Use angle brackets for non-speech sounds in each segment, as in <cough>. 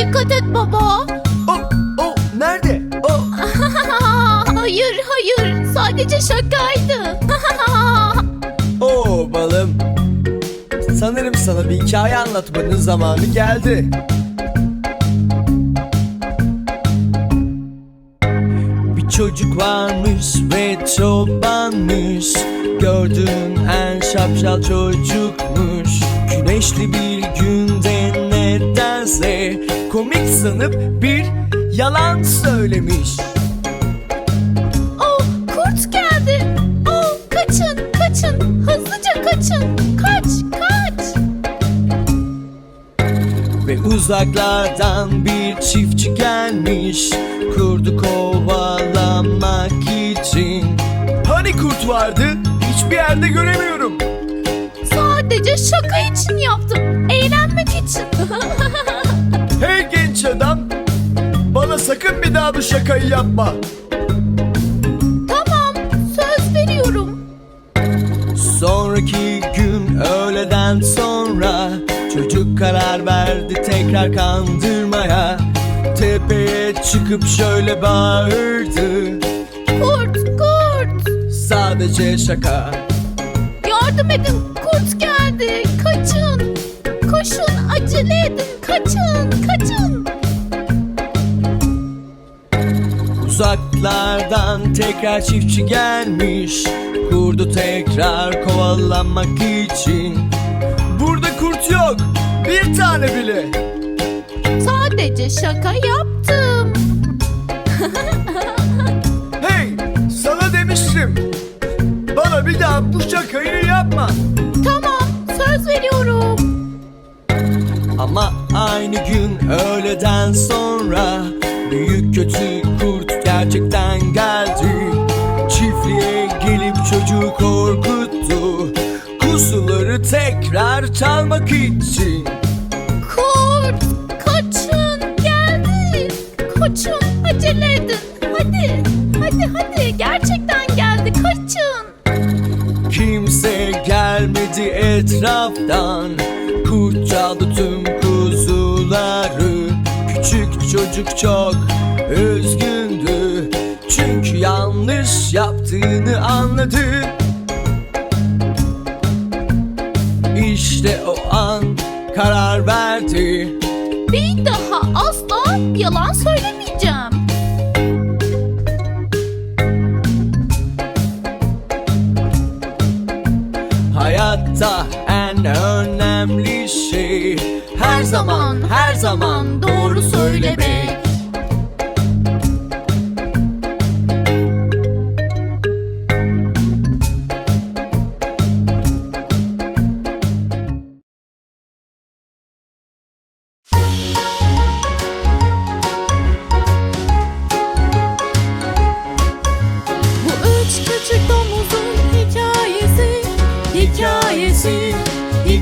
Dikkat et baba. Oh, oh, nerede? Oh, <laughs> hayır hayır sadece şakaydı. <laughs> oh balım. Sanırım sana bir hikaye anlatmanın zamanı geldi. Bir çocuk varmış ve çobanmış Gördüğün en şapşal çocukmuş Güneşli bir günde nedense Komik sanıp bir yalan söylemiş oh kurt geldi. Oh kaçın kaçın hızlıca kaçın. Kaç kaç. Ve uzaklardan bir çiftçi gelmiş Kurdu kovalamak için Hani kurt vardı? Hiçbir yerde göremiyorum Sadece şaka için yaptım. Eğlenmek için. <laughs> Adam Bana sakın bir daha bu şakayı yapma tamam söz veriyorum. Sonraki gün öğleden sonra Çocuk karar verdi tekrar kandırmaya Tepeye çıkıp şöyle bağırdı Kurt kurt. Sadece şaka Yardım edin kurt geldi. Kaçın. Koşun acele edin. Kaçın. Uzaklardan tekrar çiftçi gelmiş. Kurdu tekrar kovalamak için. Burada kurt yok bir tane bile. Sadece şaka yaptım. <laughs> Hey sana demiştim. Bana bir daha bu şakayı yapma. Tamam söz veriyorum. Ama aynı gün öğleden sonra Büyük kötü çalmak için Kurt kaçın geldi. Kaçın acele edin. Hadi hadi hadi gerçekten geldi kaçın. Kimse gelmedi etraftan Kurt çaldı tüm kuzuları Küçük çocuk çok üzgündü Çünkü yanlış yaptığını anladı İşte o an karar verdi Bir daha asla yalan söylemeyeceğim. Hayatta en önemli şey Her zaman her zaman doğru söylemek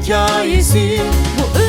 hikayesi. Bu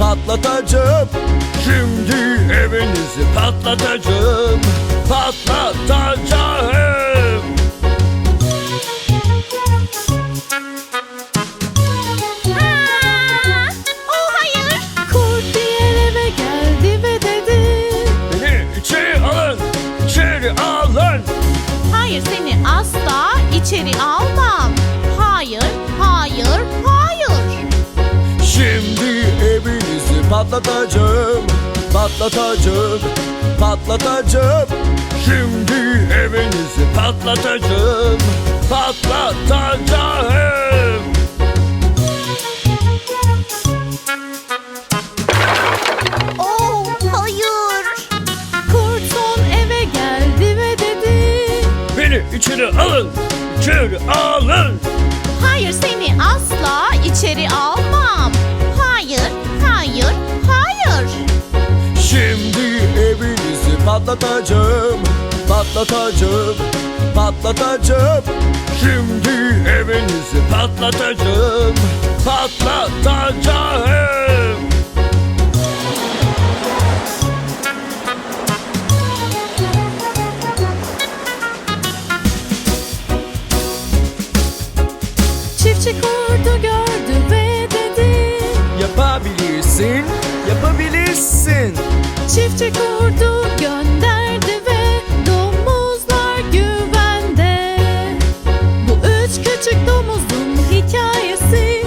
Patlatacağım. Şimdi evinizi patlatacağım. Patlatacağım. Aa, oh hayır. Kurt diğer eve geldi ve dedi. Beni içeri alın. İçeri alın. Hayır seni asla içeri almam. Patlatacağım. patlatacağım Patlatacağım Şimdi evinizi patlatacağım Patlatacağım Oh, hayır. Kurt son eve geldi ve dedi Beni içeri alın İçeri alın Hayır seni asla içeri almam. Patlatacağım Patlatacağım Patlatacağım. Şimdi evinizi patlatacağım Patlatacağım. Çiftçi kurdu gördü ve dedi Yapabilirsin Yapabilirsin. Çiftçi kurdu gönderdi ve domuzlar güvende Bu üç küçük domuzun hikayesi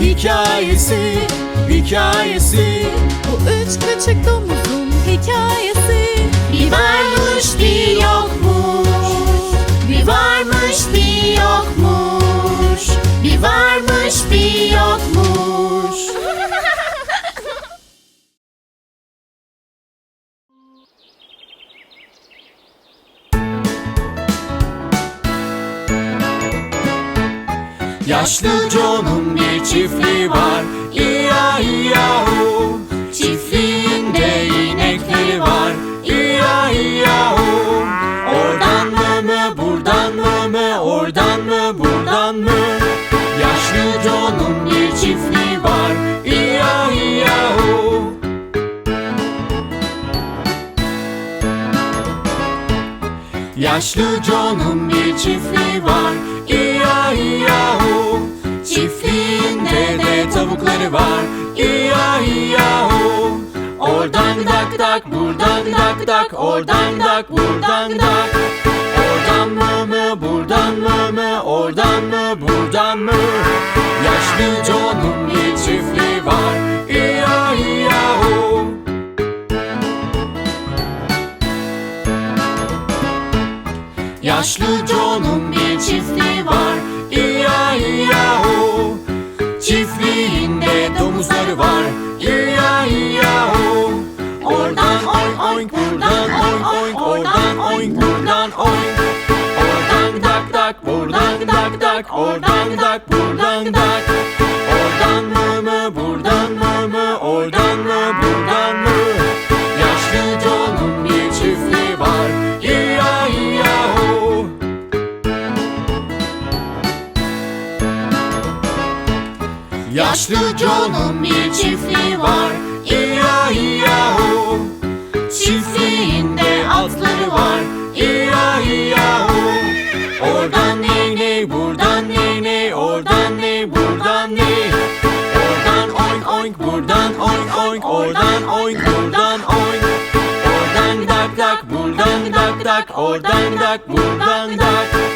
Hikayesi Hikayesi Bu üç küçük domuzun hikayesi Bir varmış bir yokmuş. Bir varmış bir yokmuş. Bir varmış bir yokmuş. Yaşlı John'un bir çiftliği var. İya-iya-hu Çiftliğinde inekleri var. İya-iya-hu Oradan mı mı buradan mı mı? Oradan mı buradan mı? Yaşlı John'un bir çiftliği var. İya-iya-hu Yaşlı John'un bir çiftliği Tavukları var. İya-iya-hu Oradan dak dak buradan dak dak. Oradan dak buradan dak. Oradan mı mı buradan mı mı? Oradan mı buradan mı? Yaşlı John'un bir çiftliği var. İya-iya-hu Yaşlı buradan oink Oradan dak dak buradan dak dak. Oradan dak buradan dak. Oradan mı mı buradan mı mı? Oradan mı buradan mı? Yaşlı John'un bir çiftliği var. İya-iya-hu Yaşlı John'un bir çiftliği oink buradan oink oink Oradan oink buradan oink. Oradan dak dak buradan dak dak Oradan dak buradan dak. Oradan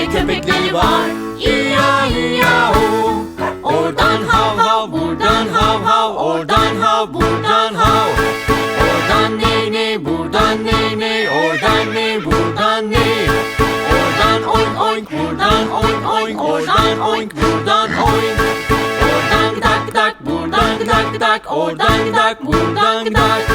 Çiftliğinde köpekleri var. İya-iya-hu Oradan hav hav buradan hav hav. Oradan hav buradan hav. Oradan ney ney buradan ney ney Oradan ney buradan ney Oradan oink oink buradan oink oink. Oradan oink buradan oink. Oradan dak dak buradan dak dak. Oradan dak buradan dak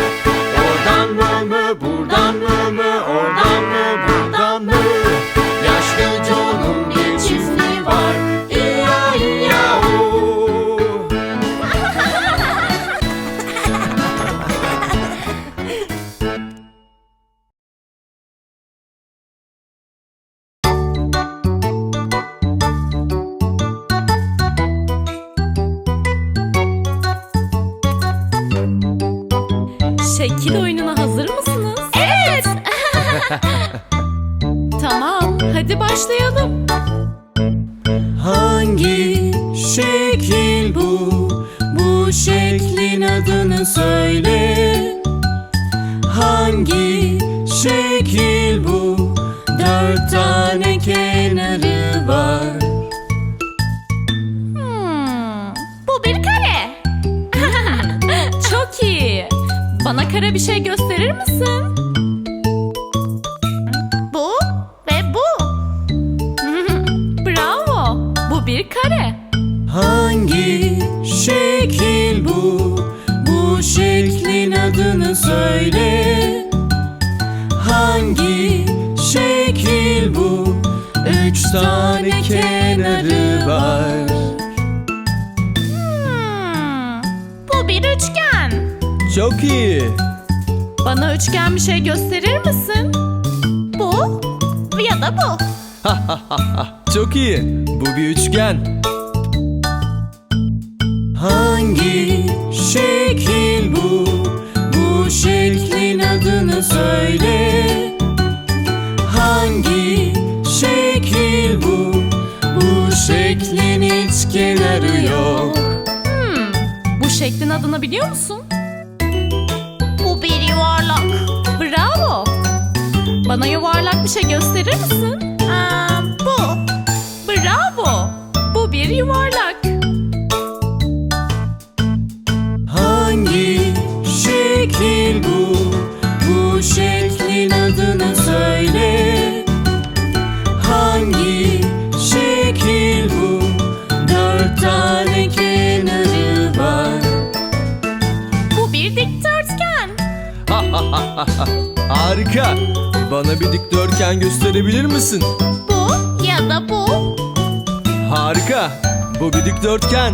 <laughs> Tamam hadi başlayalım Hangi şekil bu? Bu şeklin adını söyle. Hangi şekil bu? Dört tane kenarı var. Hmm, bu bir kare. <laughs> Çok iyi. Bana kare bir şey gösterir misin? Şekil bu? Bu şeklin adını söyle. Hangi şekil bu? Üç tane kenarı var. Hmm, bu bir üçgen. Çok iyi. Bana üçgen bir şey gösterir misin? Bu ya da bu. <laughs> Çok iyi. Bu bir üçgen. Hangi şekil bu? Bu şeklin adını söyle. Hangi şekil bu? Bu şeklin hiç kenarı yok. Hmm, bu şeklin adını biliyor musun? Bu bir yuvarlak. Bravo. Bana yuvarlak bir şey gösterir misin? Aa, bu. Bravo. Bu bir yuvarlak. <laughs> Harika. Bana bir dikdörtgen gösterebilir misin? Bu ya da bu. Harika. Bu bir dikdörtgen.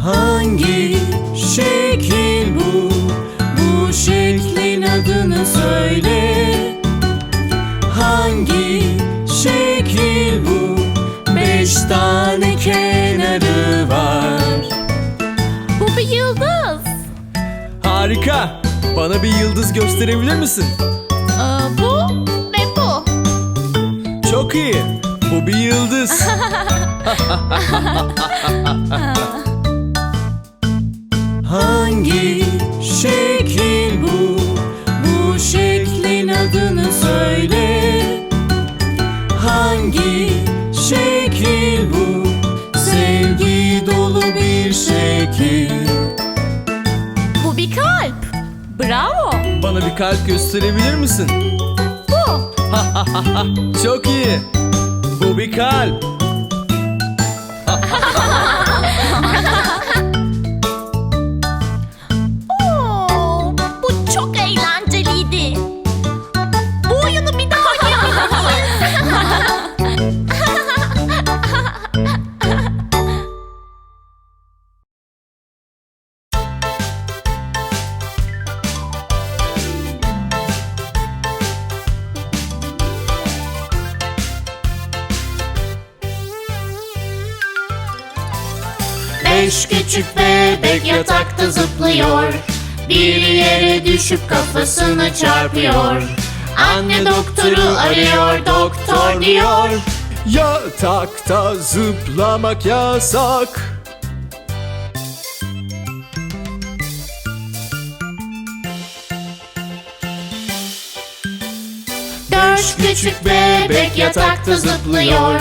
Hangi şekil bu? Bu şeklin adını söyle. Hangi şekil bu? Beş tane Harika. Bana bir yıldız gösterebilir misin? Ee, bu Ve bu. Çok iyi. Bu bir yıldız. <laughs> Hangi şekil bu? Bu şeklin adını söyle. Hangi şekil bu? Sevgi dolu bir şekil. Bravo. Bana bir kalp gösterebilir misin? Bu. <laughs> Çok iyi. Bu bir kalp. <laughs> Beş küçük bebek yatakta zıplıyor. Bir yere düşüp kafasını çarpıyor. Anne doktoru arıyor doktor diyor. Yatakta zıplamak yasak. Dört küçük bebek yatakta zıplıyor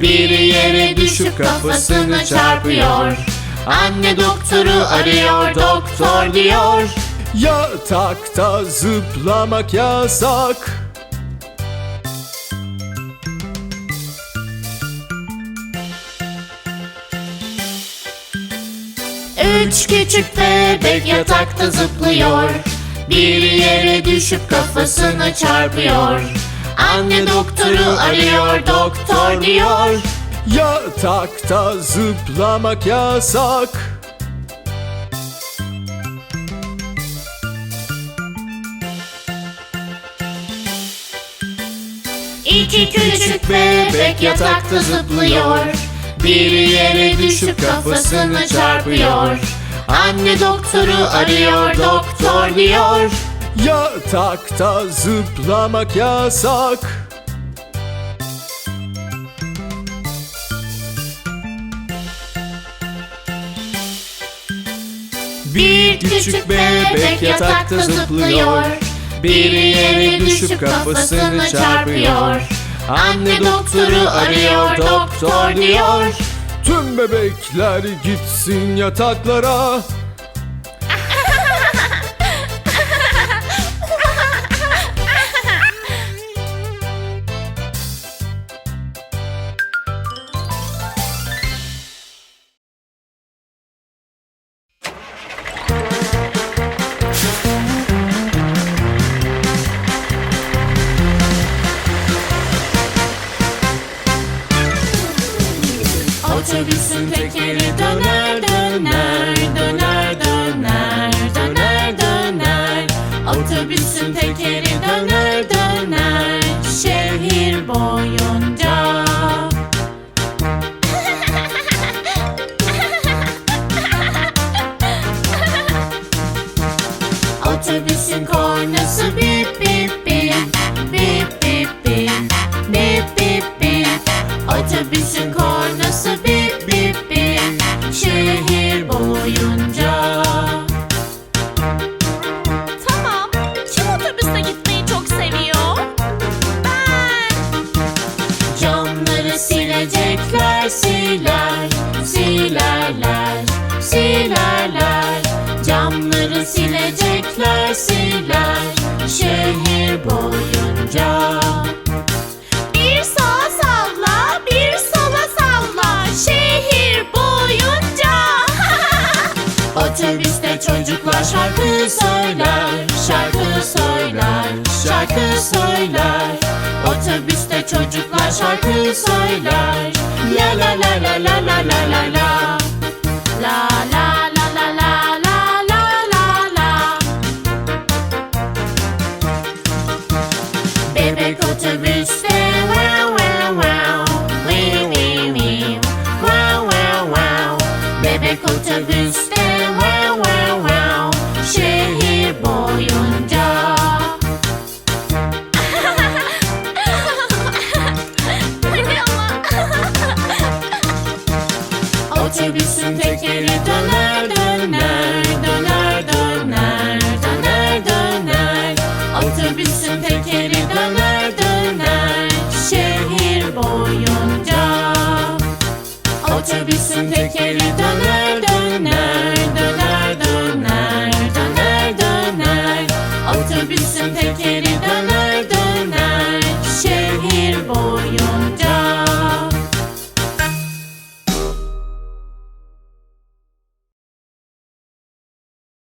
Bir yere düşüp kafasını çarpıyor. Anne doktoru arıyor doktor diyor. Yatakta zıplamak yasak. Üç küçük bebek yatakta zıplıyor. Bir yere düşüp kafasını çarpıyor Anne doktoru arıyor doktor diyor. Yatakta zıplamak yasak. İki küçük bebek yatakta zıplıyor. Bir yere düşüp kafasını çarpıyor. Anne doktoru arıyor doktor diyor Yatakta zıplamak yasak. Bir küçük bebek yatakta zıplıyor. Bir yere düşüp kafasını çarpıyor. Anne doktoru arıyor doktor diyor. Tüm bebekler gitsin yataklara. Boyunca Bir sağa salla, bir sola salla. Şehir boyunca. <laughs> Otobüste çocuklar şarkı söyler, şarkı söyler, şarkı söyler. Otobüste çocuklar şarkı söyler. La la la la la la la Otobüsün tekeri döner döner Döner döner döner döner Otobüsün tekeri döner döner Şehir boyunca Otobüsün tekeri döner döner Döner döner döner döner Otobüsün tekeri döner döner Şehir boyunca